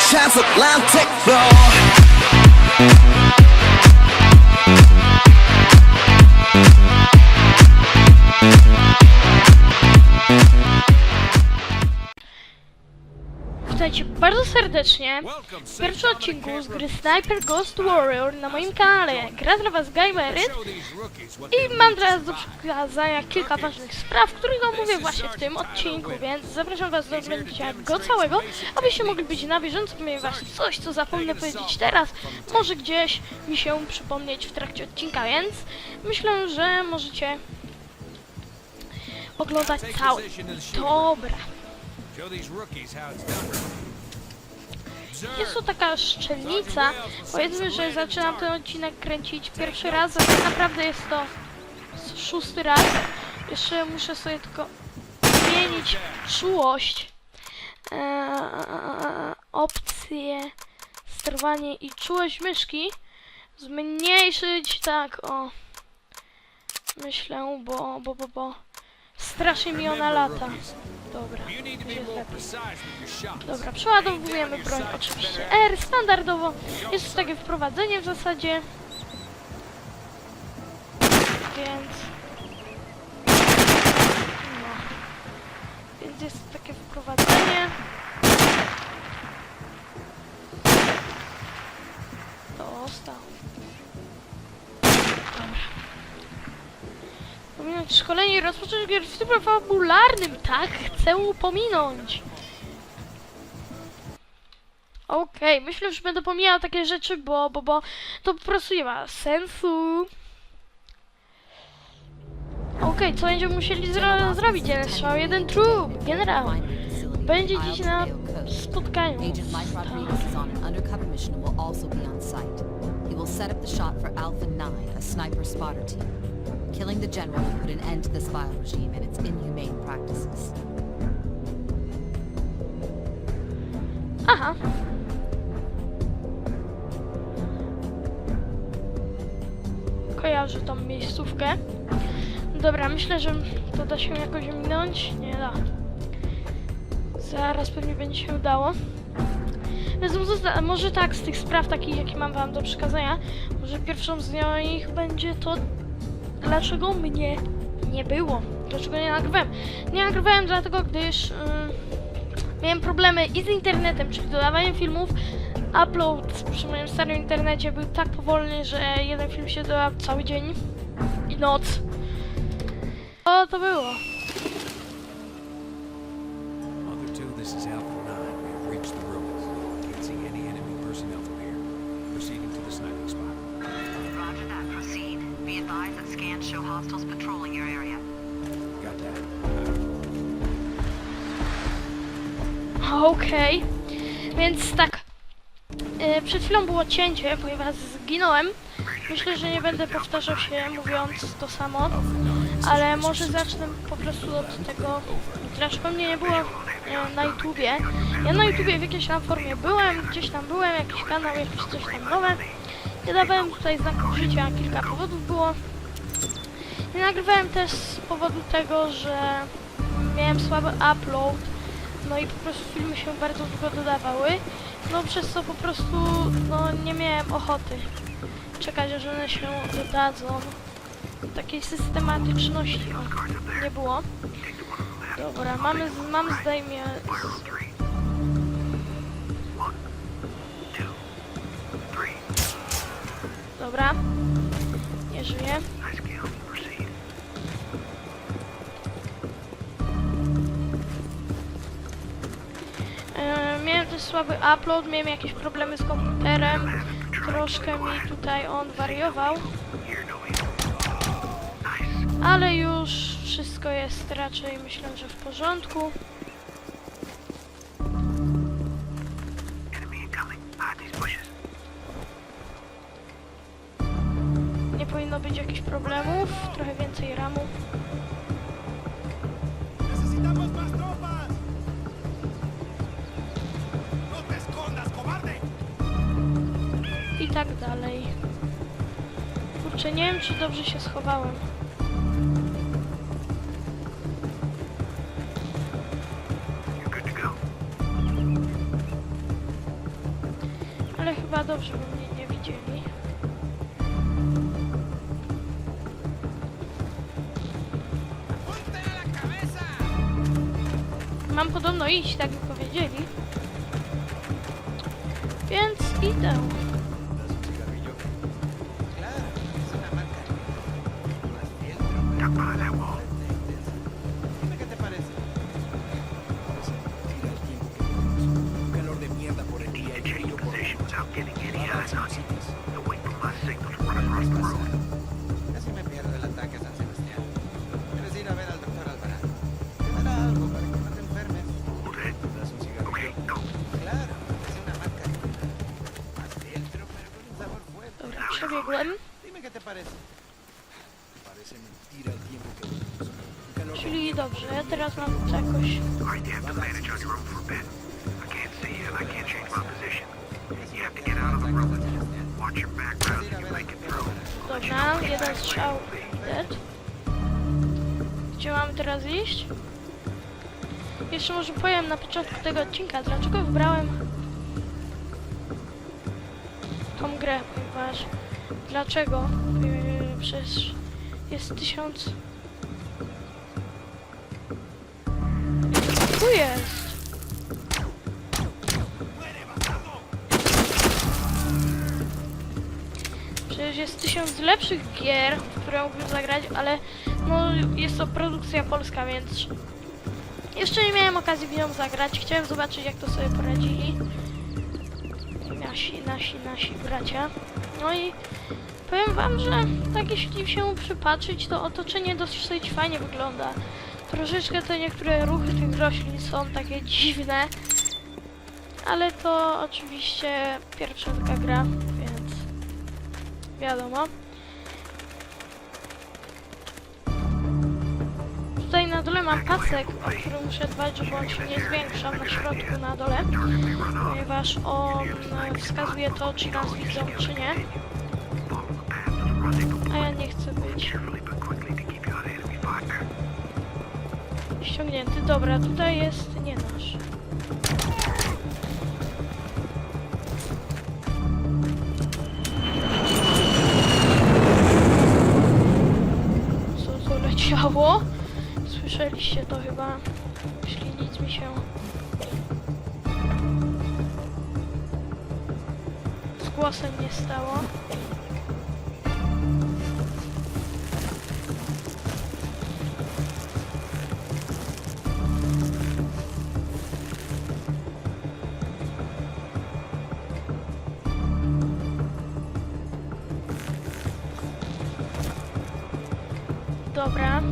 Transatlantic flow. Bardzo serdecznie. W pierwszym odcinku z gry Sniper Ghost Warrior na moim kanale. Gra dla was Gameryt i mam teraz do przekazania kilka ważnych spraw, których omówię właśnie w tym odcinku, więc zapraszam was do oglądania go całego, abyście mogli być na bieżąco, ponieważ coś, co zapomnę powiedzieć teraz, może gdzieś mi się przypomnieć w trakcie odcinka, więc myślę, że możecie oglądać cały. Dobra. Show these rookies how it's done. Jest to taka szczelnica. Powiedzmy, że zaczynam ten odcinek kręcić pierwszy raz, a tak naprawdę jest to szósty raz. Jeszcze muszę sobie tylko zmienić czułość. Eee, opcje, sterowanie i czułość myszki. Zmniejszyć, tak, o. Myślę, bo, bo, bo, bo. Strasznie mi ona lata. Dobra. Dobra, przeładowujemy broń oczywiście R, standardowo. Jest takie wprowadzenie w zasadzie. Więc... No. Więc jest takie wprowadzenie. Dostał. Szkolenie rozpocząć w trybie fabularnym. Tak, chcę pominąć. Okej, myślę, że będę pomijał takie rzeczy, bo, bo, bo to po prostu nie ma sensu. Okej, co będziemy musieli zro zrobić? Jeden strzał, jeden trup. Generał. Będzie dziś na spotkaniu. Agent Mike Rodriguez on an undercover mission on site. He will set up the shot for Alpha 9, a sniper spotter team. Killing the general put an end to this vile regime and its inhumane practices. Aha. Kojarzę tą miejscówkę. Dobra, myślę, że to da się jakoś minąć. Nie da. Zaraz pewnie będzie się udało. Może tak, z tych spraw takich, jakie mam wam do przekazania, może pierwszą z nich będzie to, dlaczego mnie nie było. Dlaczego nie nagrywałem. Nie nagrywałem dlatego, gdyż... Yy, miałem problemy i z internetem, czyli dodawaniem filmów. Upload przy moim starym internecie był tak powolny, że jeden film się doda cały dzień i noc. O, to było. Hostiles patrolling your area. Got that. Okej. Więc tak. e, przed chwilą było cięcie, ponieważ zginąłem. Myślę, że nie będę powtarzał się mówiąc to samo, ale może zacznę po prostu od tego, dlaczego mnie nie było e, na YouTubie. Ja na YouTubie w jakiejś tam formie byłem, gdzieś tam byłem, jakiś kanał, jakieś coś tam nowe. Nie dawałem tutaj znaków życia, kilka powodów było. Nie nagrywałem też z powodu tego, że miałem słaby upload, no i po prostu filmy się bardzo długo dodawały, no przez co po prostu no nie miałem ochoty czekać, aż one się dodadzą. Takiej systematyczności nie było. Dobra, mamy, mam zdejmie... Dobra. Nie żyje. Słaby upload, miałem jakieś problemy z komputerem. Troszkę mi tutaj on wariował. Ale już wszystko jest raczej myślę, że w porządku. Nie powinno być jakichś problemów. Trochę więcej ramu. tak dalej. Kurczę, nie wiem czy dobrze się schowałem. Ale chyba dobrze, bo mnie nie widzieli. Mam podobno iść, tak mi powiedzieli. Więc idę. Ah, Para teraz mam to a. Dobra, jeden strzał. Dead. Gdzie mam teraz iść? Jeszcze może powiem na początku tego odcinka, dlaczego wybrałem tą grę, ponieważ dlaczego? Yy, przecież jest tysiąc... Tu jest! Przecież jest tysiąc lepszych gier, w które mógłbym zagrać, ale no jest to produkcja polska, więc jeszcze nie miałem okazji w nią zagrać. Chciałem zobaczyć jak to sobie poradzili nasi, nasi, nasi bracia. No i powiem wam, że tak jeśli się przypatrzyć, to otoczenie dosyć fajnie wygląda. Troszeczkę te niektóre ruchy tych roślin są takie dziwne, ale to oczywiście pierwsza taka gra, więc wiadomo. Tutaj na dole mam pasek, o który muszę dbać, żeby on się nie zwiększał na środku na dole, ponieważ on e, wskazuje to, czy nas widzą, czy nie. A ja nie chcę być ściągnięty. Dobra, tutaj jest nie nasz. Co to leciało? Słyszeliście to chyba, jeśli nic mi się... Z głosem nie stało. Dobra.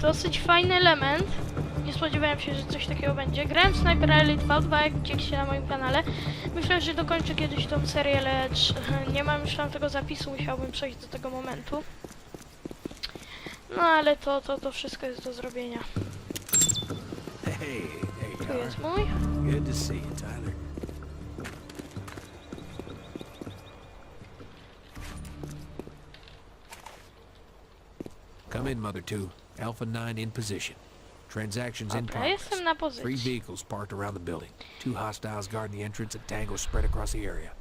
Dosyć fajny element. Nie spodziewałem się, że coś takiego będzie. Grałem w Sniper Elite V2, jak widzieliście na moim kanale. Myślę, że dokończę kiedyś tą serię, lecz nie mam już tam tego zapisu, musiałbym przejść do tego momentu. No ale to, to, to wszystko jest do zrobienia. Tu jest mój. Come in, Mother 2. Alpha 9 in position. Transactions in Dobra, progress. jestem na Three vehicles parked around the building. Two hostiles guarding the entrance and tangos spread across the area.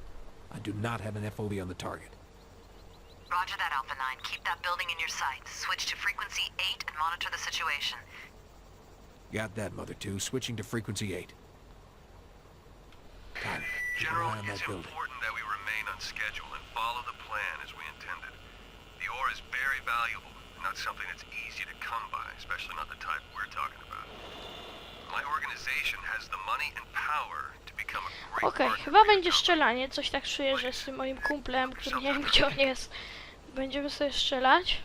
I do not have an FOV on the target. Roger that, Alpha 9. Keep that building in your sights. Switch to frequency 8 and monitor the situation. Got that, Mother 2. Switching to frequency 8. Tyler, keep General, it's that building. important that we remain on schedule and follow the plan as we intended. The ore is very valuable, and not something that's easy to come by, especially not the type we're talking about. My organization has the money and power to become a great Okej, partner chyba będzie company. strzelanie. Coś tak czuję, że z tym moim kumplem, który nie wiem gdzie on jest, będziemy sobie strzelać.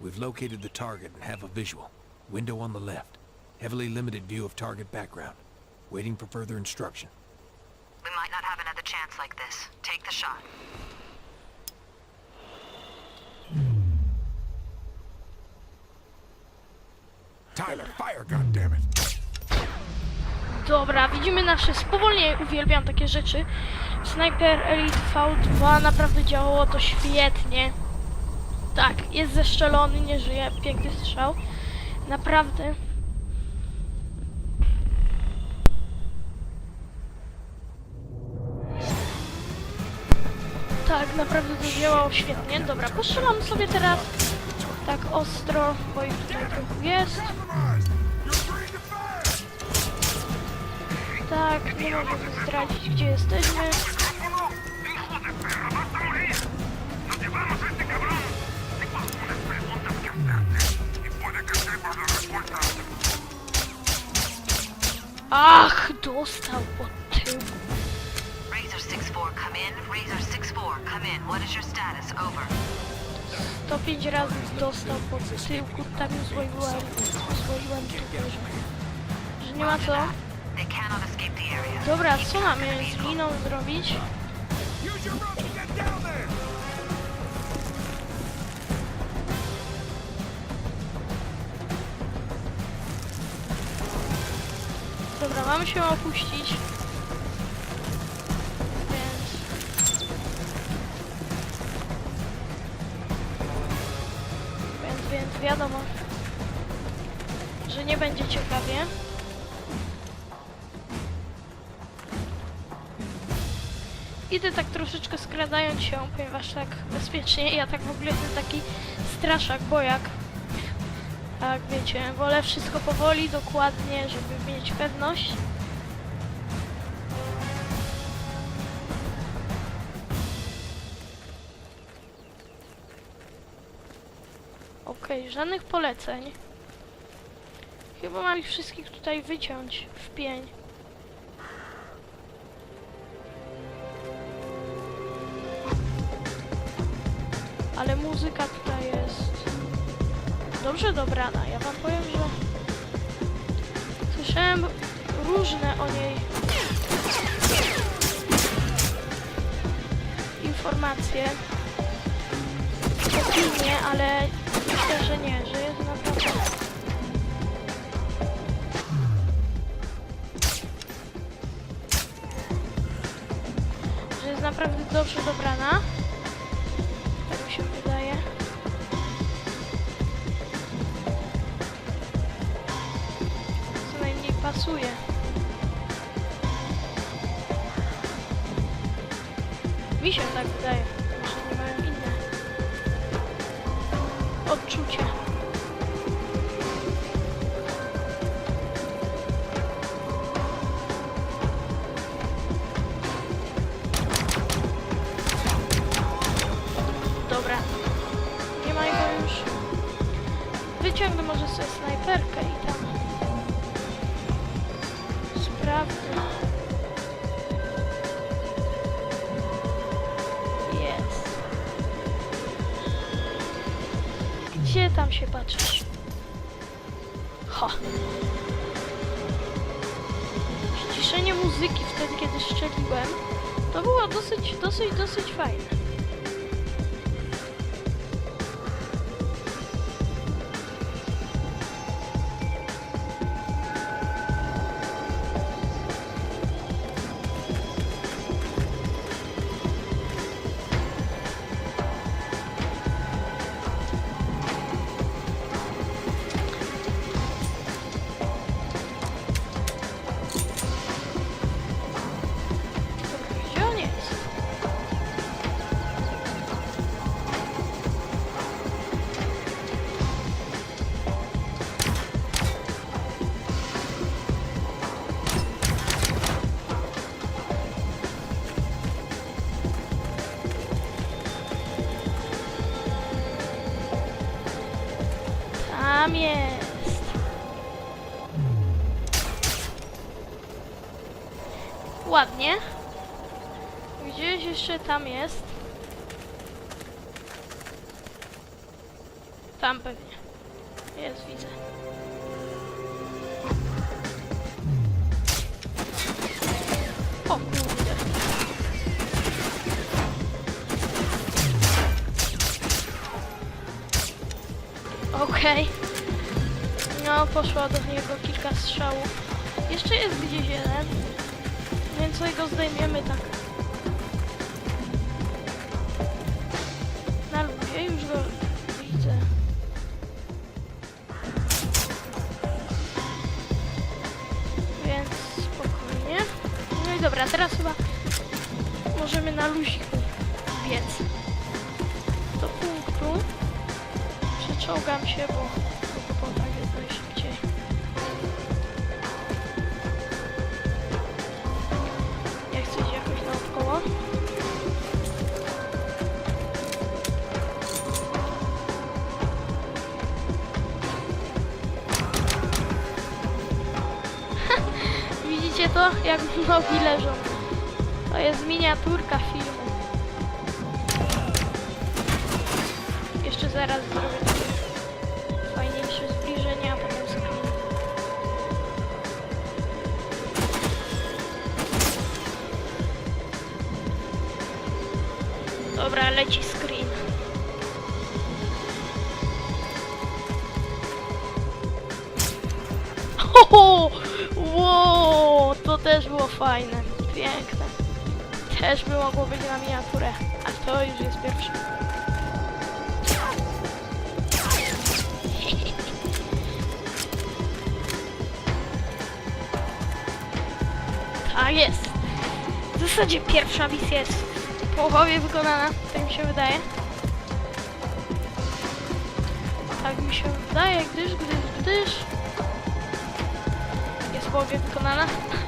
We've located the target and have a visual. Window on the left. Heavily limited view of target background. Waiting for further instruction. We might not have another chance like this. Take the shot. Dobra, widzimy nasze spowolnienie. Uwielbiam takie rzeczy. Sniper Elite V2 naprawdę działało to świetnie. Tak, jest zeszczelony, nie żyje. Piękny strzał. Naprawdę. Tak, naprawdę to działało świetnie. Dobra, postrzelam sobie teraz tak ostro, bo ich tutaj trochę jest. Tak, nie możemy zdradzić gdzie jesteśmy. Ach, dostał od tyłu. Razor 6-4, come in. Razor 6-4, come in. What is your status? Over. 105 razy dostał po tyłku, tam uzwoiłem, uzwoiłem tylko, że, że nie ma co. Dobra, co mamy z liną zrobić? Dobra, mamy się opuścić. Idę tak troszeczkę skradając się, ponieważ tak bezpiecznie. Ja tak w ogóle jestem taki straszak, bojak. Tak, wiecie, wolę wszystko powoli, dokładnie, żeby mieć pewność. Okej, żadnych poleceń. Chyba mam ich wszystkich tutaj wyciąć w pień. Muzyka tutaj jest dobrze dobrana. Ja wam powiem, że słyszałem różne o niej informacje, opinie, ale myślę, że nie, że jest naprawdę że jest naprawdę dobrze dobrana. Tak wydaje, że nie mają inne odczucia. Strzeliłem, to było dosyć, dosyć, dosyć fajne. Jeszcze tam jest. Tam pewnie. Jest, widzę. O kurde. Okej. No, poszło do niego kilka strzałów. Jeszcze jest gdzieś jeden. Więc go zdejmiemy tak. Teraz chyba możemy na luziku biec do punktu. Przeczołgam się, bo, Jak nogi leżą. To jest miniaturka filmu. Jeszcze zaraz zrobię takie fajniejsze zbliżenia, a potem screen. Dobra, leci screen. Ho, Wow, to też było fajne, piękne. Też by mogło być na miniaturę, a to już jest pierwsze. Tak jest. W zasadzie pierwsza misja jest w połowie wykonana, tak mi się wydaje. Tak mi się wydaje, gdyż, gdyż, gdyż jest w połowie wykonana.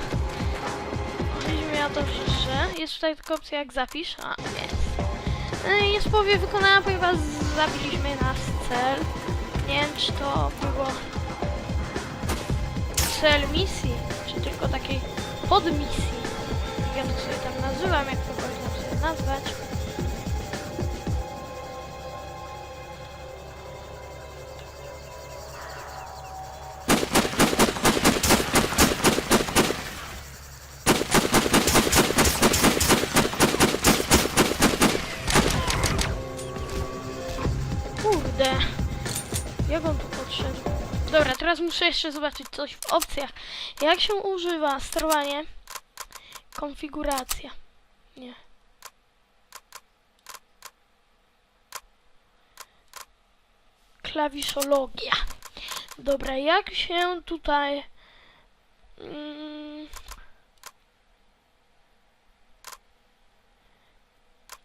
To, że jest tutaj tylko opcja jak zapisz. A, i Jest w połowie wykonana, ponieważ zabiliśmy nasz cel. Nie wiem, czy to było cel misji, czy tylko takiej podmisji. Ja to sobie tam nazywam, jak to można sobie nazwać. Muszę jeszcze zobaczyć coś w opcjach. Jak się używa sterowanie? Konfiguracja. Nie. Klawiszologia. Dobra, jak się tutaj... Mm,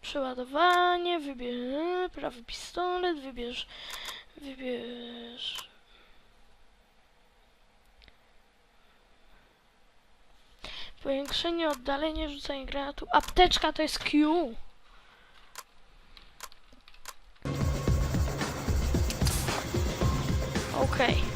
Przeładowanie, wybierz prawy pistolet, wybierz, wybierz. Powiększenie, oddalenie, rzucanie granatu. Apteczka to jest Q. Okej.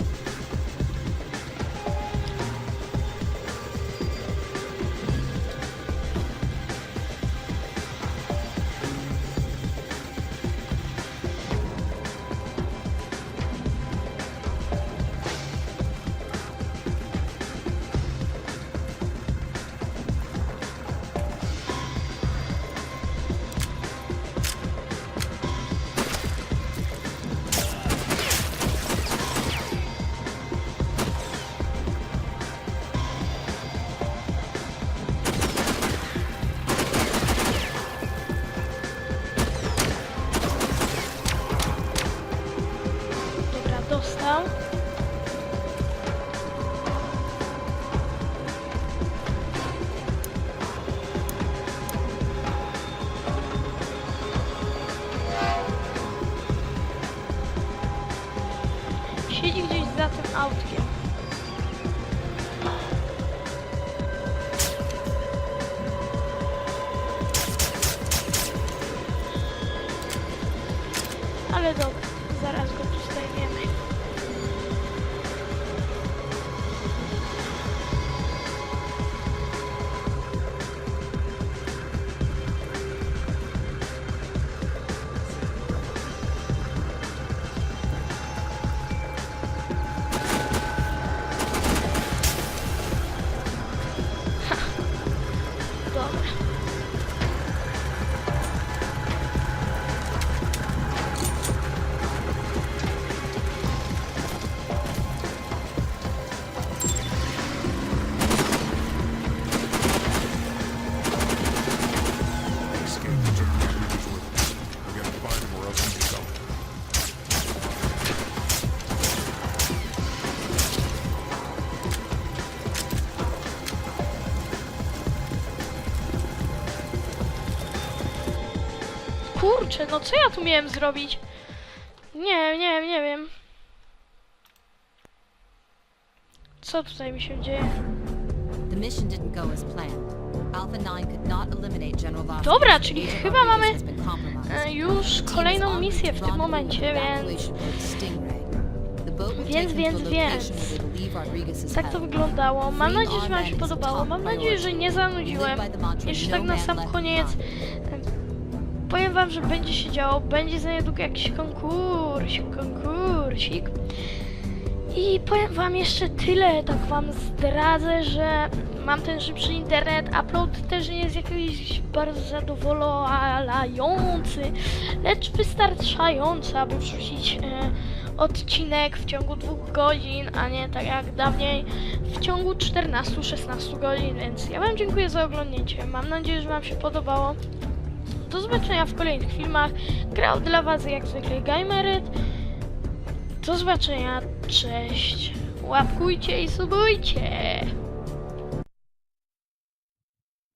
안. Kurczę, no co ja tu miałem zrobić? Nie, nie, nie wiem. Co tutaj mi się dzieje? The mission didn't go as planned. Alpha 9 could not eliminate General. Dobra, czyli chyba mamy. E, już kolejną misję w tym momencie, więc... Więc, więc, więc. Tak to wyglądało. Mam nadzieję, że Wam się podobało. Mam nadzieję, że nie zanudziłem. Jeszcze no tak na sam koniec. Powiem Wam, że będzie się działo. Będzie za niedługo jakiś konkursik, konkursik. I powiem Wam jeszcze tyle, tak Wam zdradzę, że mam ten szybszy internet. Upload też nie jest jakiś bardzo zadowalający, lecz wystarczający, aby wrzucić e, odcinek w ciągu dwóch godzin, a nie tak jak dawniej w ciągu 14-16 godzin. Więc ja Wam dziękuję za oglądnięcie. Mam nadzieję, że Wam się podobało. Do zobaczenia w kolejnych filmach. Grał dla Was jak zwykle Gameryt. Do zobaczenia, cześć. Łapkujcie i subujcie.